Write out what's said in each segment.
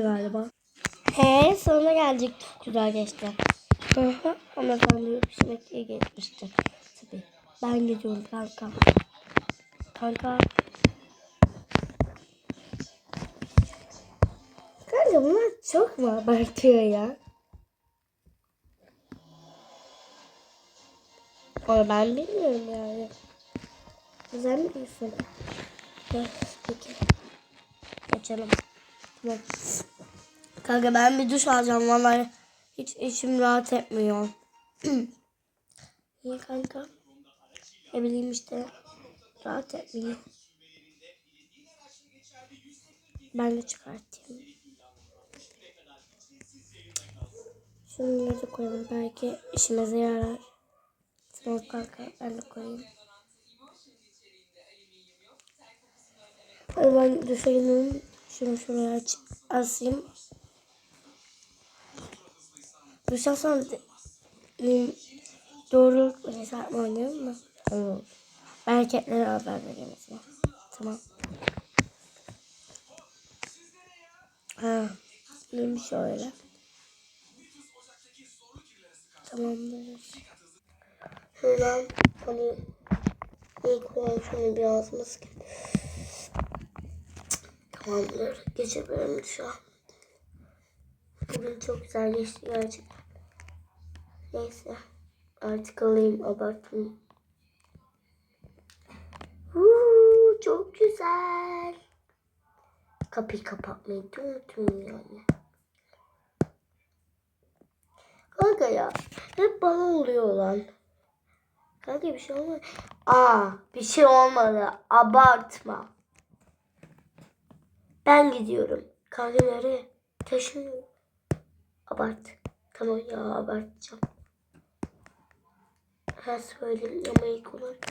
galiba. He sonuna geldik. Çok güzel geçti. Ama ben de pişmek iyi geçmişti. Tabii. Ben gidiyorum kanka. Kanka. Kanka bunlar çok mu abartıyor ya? Onu ben bilmiyorum yani. Sen biliyorsun. Peki. Geçelim. Kanka ben bir duş alacağım vallahi hiç içim rahat etmiyor. Niye kanka? Ne bileyim işte rahat etmiyor. Ben de çıkartayım. Şunları da koyalım belki işimize yarar. Tamam kanka ben de koyayım. Hadi ben duşa gidiyorum. Şunu şuraya aç, asayım. Duşa sonra doğru hesap mı oynayalım mı? Olur. Ben erkeklere haber vereyim. Tamam. Ha, neymiş öyle? Tamamdır. Şuradan hani ilk olan şunu biraz maske. Tamamdır. Geçebilirim şu an. Bugün çok güzel geçti gerçekten. Neyse. Artık alayım abartmayayım. Huu, çok güzel. Kapıyı kapatmayı da unutmayın yani. Kanka ya. Hep bana oluyor lan. Kanka bir şey olmadı. Aa bir şey olmadı. Abartma. Ben gidiyorum. Kanka nereye? Taşın. Abart. Tamam ya abartacağım. Her söyleyeyim ama ilk olarak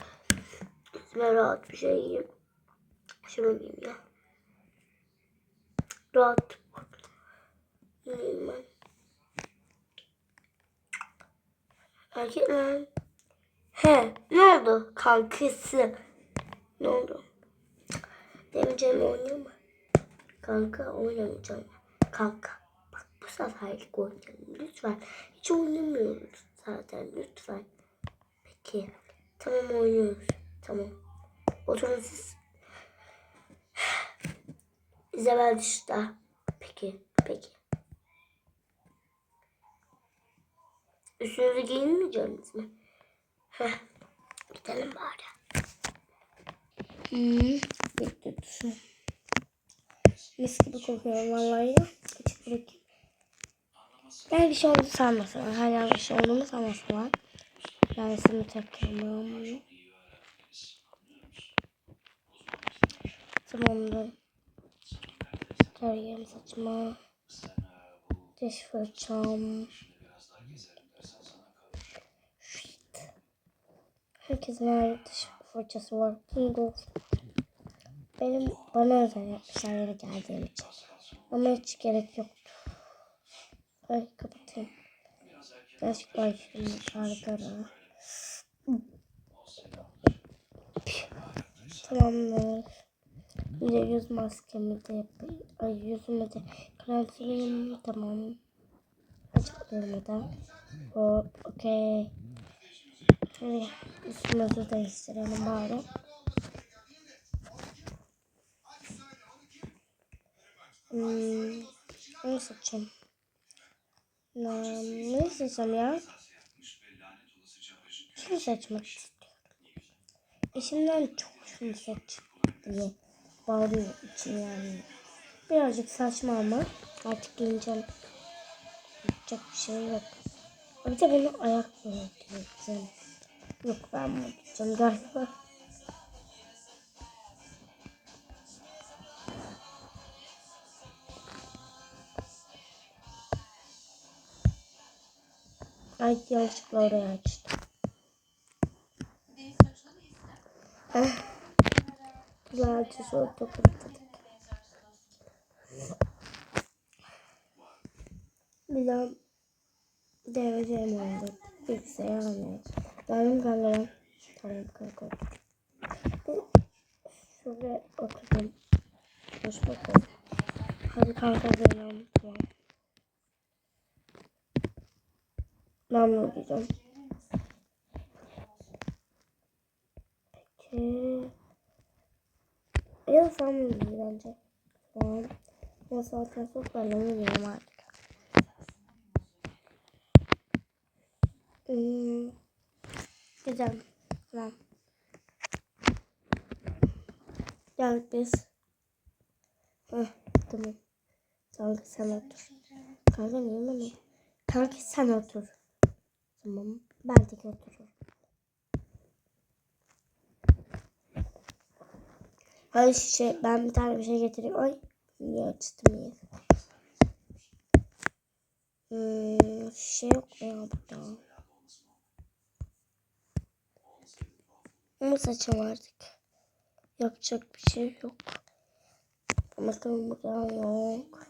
üstüme rahat bir şey giyeyim. Şunu giyeyim ya. Rahat. Giyeyim ben. Erkekler. He ne oldu kankası? Ne oldu? Demeyeceğim oynuyor mu? Kanka oynamayacağım. Kanka bak bu seferlik oynayalım lütfen. Hiç oynamıyoruz zaten lütfen. Peki tamam oynuyoruz. Tamam. Oturun siz. İzabel dışta. Peki peki. Üstünüzü giyinmeyeceksiniz mi? Heh. Gidelim bari. Hmm, bitti düşün. Mis gibi kokuyor vallahi. Açık bırakayım. Ben bir şey oldu sanmasın. Hala bir şey olduğumu sanmasınlar. Ben seni takıyorum. Tamamdır. Tarayayım saçma. Diş fırçam. Herkesin ayrı diş fırçası var. King of. Benim bana özel yapmışlar yere geldiğim için. Ama hiç gerek yoktu. Ay kapatayım. Gerçekten şimdi harika. Tamamdır. Bir de yüz maskemi de yapayım. Ay yüzüme de krem süreyim. Tamam. Açıklıyorum da. Hop. Okey. Hadi üstümüzü değiştirelim bari. Hmm, ne seçeyim? Ne, ne seçeceğim ya? Şunu seçmek istiyorum. Eşimden çok şunu seç diye bağırıyor içim yani. Birazcık saçma ama artık giyineceğim. Yapacak bir şey yok. Bir de bunu ayak giyeceğim. Yok ben bunu giyeceğim galiba. Ay yanlışlıkla oraya açtım. Eh. Güzelce şöyle topladık. Bir daha devreceğim oldu. Bilgisayar almaya. Benim kameram. Tamam kanka. Şuraya okudum. Hoş bakalım. Hadi kanka dönelim. Tamam. Bunu diyeceğim. Peki. Ya diye bence. Tamam. Ya zaten çok diyeyim artık. Hmm. Güzel. Tamam. Gel biz. Heh, tamam. Kanka sen otur. Kanka niye bana? Kanka sen otur. Tamam. Ben tek otururum. Hadi şey ben bir tane bir şey getireyim. Ay niye açtım niye? Hmm, şey yok mu ya burada? Ama saçım artık. Yapacak bir şey yok. Bakalım burada yok.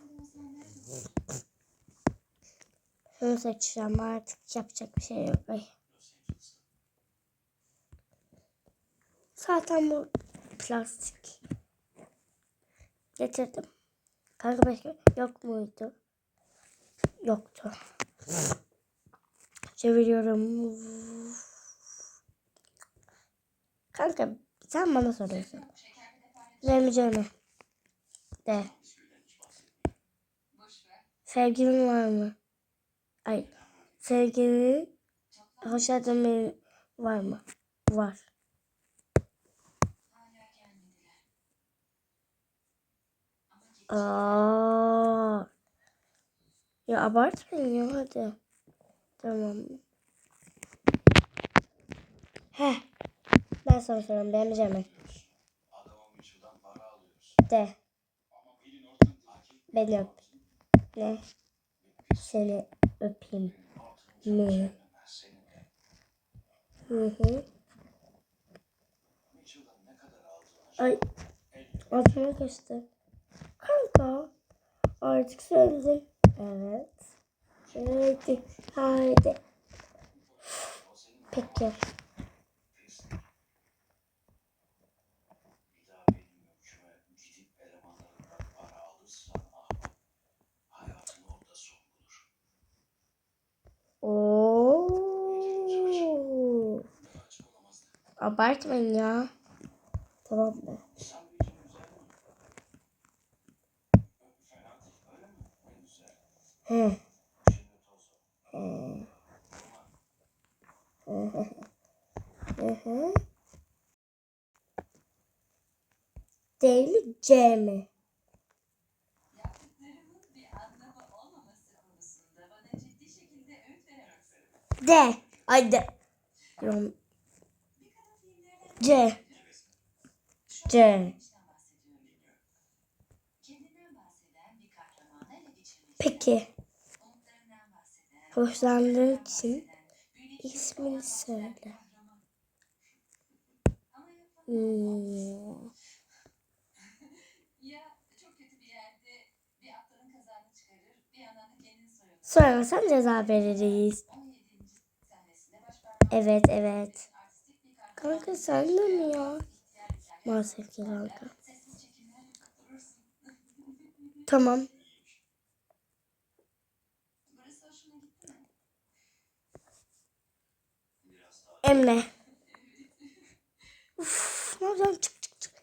Şunu seçeceğim artık yapacak bir şey yok. Zaten bu plastik. Getirdim. Kanka başka yok muydu? Yoktu. Çeviriyorum. Kanka sen bana soruyorsun. Mi? De. Sevgilin var mı? Ay. Sevgilin hoşlandığın biri var mı? Var. Aa. Ya abartmayın ya hadi. Tamam. Heh. Ben sana soruyorum beğenmeyeceğim mi? De. Beni öp. Ne? Seni öpeyim. Mi? Hı hı. Ay. Aklıma kaçtı. Kanka. Artık söyledim. Evet. Haydi. Haydi. Peki. Abartmayın ya. Tamam mı? He. He. Hı hı. Değil C mi? D. Ay D. ele geçirmek Peki. Hoşlandığın için ismini söyle. Hmm. Söylemesen ceza veririz. 17. sahnesinde başparmağı Evet evet. Kanka sen de mi ya? Maalesef ki kanka. Tamam. Emre. Uf, ne yapacağım? Çık çık çık.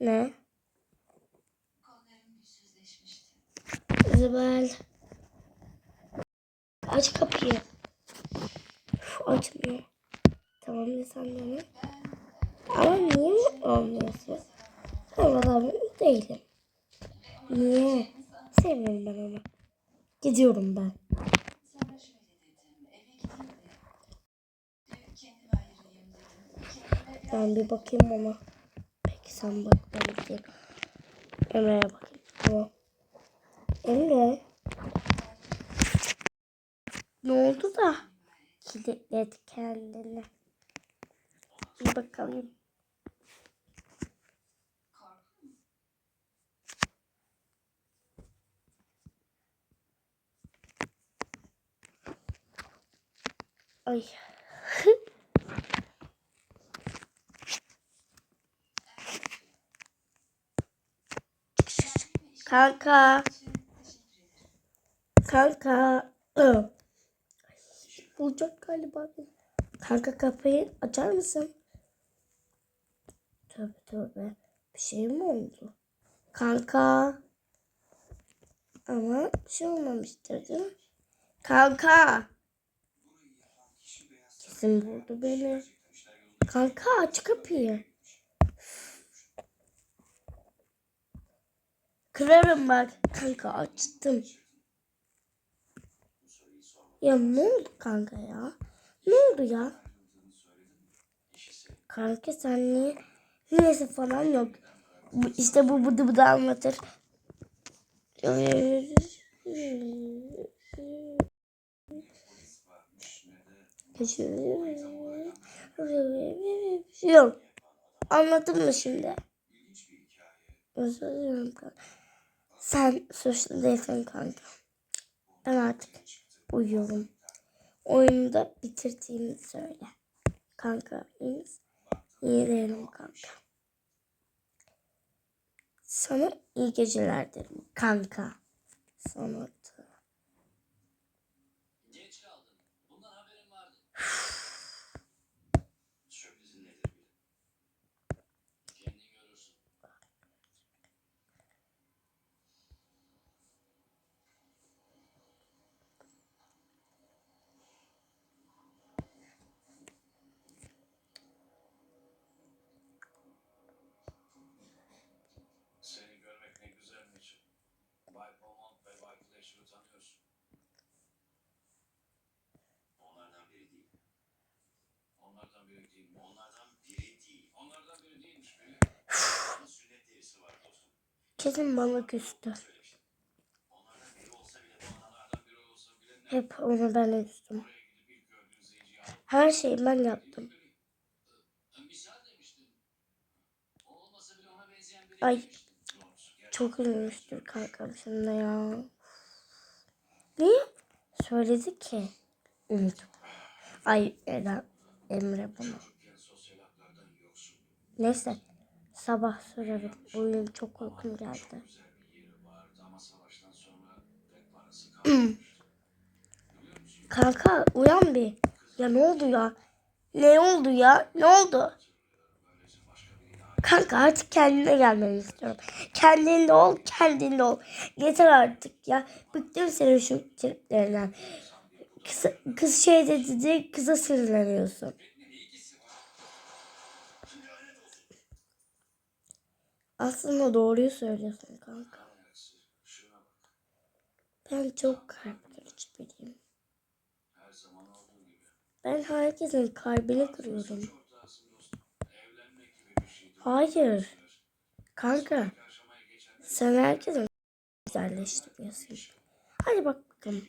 Ne? Zibel. Aç kapıyı. Uf, açmıyor. Tamam sen onu. Ama niye olmuyorsun? Adamım değilim. Niye? Sevmiyorum ben onu. Gidiyorum ben. Ben bir bakayım ona. Peki sen bak ben gideyim. Emre'ye bakayım. Tamam. Emre. Ne oldu da? Kilitledi kendini. Bir bakalım. Ay. Kanka. Kanka. Bulacak galiba. Kanka kapıyı açar mısın? Tövbe tövbe. Bir şey mi oldu? Kanka. Ama bir şey olmamıştır değil mi? Kanka. Kesin buldu beni. Kanka aç kapıyı. Kırarım bak. Kanka açtım. Ya ne oldu kanka ya? Ne oldu ya? Kanka sen niye? Niyesi falan yok. Bu, işte bu bu da anlatır. Yok. Anladın mı şimdi? Özür dilerim kanka. Sen suçlu değilsin kanka. Ben artık uyuyorum. Oyunu da bitirdiğini söyle. Kanka iyi misin? İyi değilim kanka. Sana iyi geceler derim kanka. Sana da. Geç kaldın. Bundan haberin vardı. Olsa bile ne? Hep onu ben üstüm. Her şeyi ben yaptım. Ay. Çok üzülmüştür kankam şimdi ya. Niye? Söyledi ki. Unut. Ay Eda, Emre yoksun. Neyse. Sabah sorarım. Bugün çok uykum geldi. Kanka uyan bir. Ya ne oldu ya? Ne oldu ya? Ne oldu? Kanka artık kendine gelmeni istiyorum. Kendinde ol, kendinde ol. Yeter artık ya. Bıktım senin şu triplerinden. Kız, kız şey dedi de kıza sinirleniyorsun. Aslında doğruyu söylüyorsun kanka. Ben çok kalp kırıcı biriyim. Ben herkesin kalbini kırıyorum. Hayır. Kanka sen herkesin güzelleştiriyorsun. Hadi bak bakalım.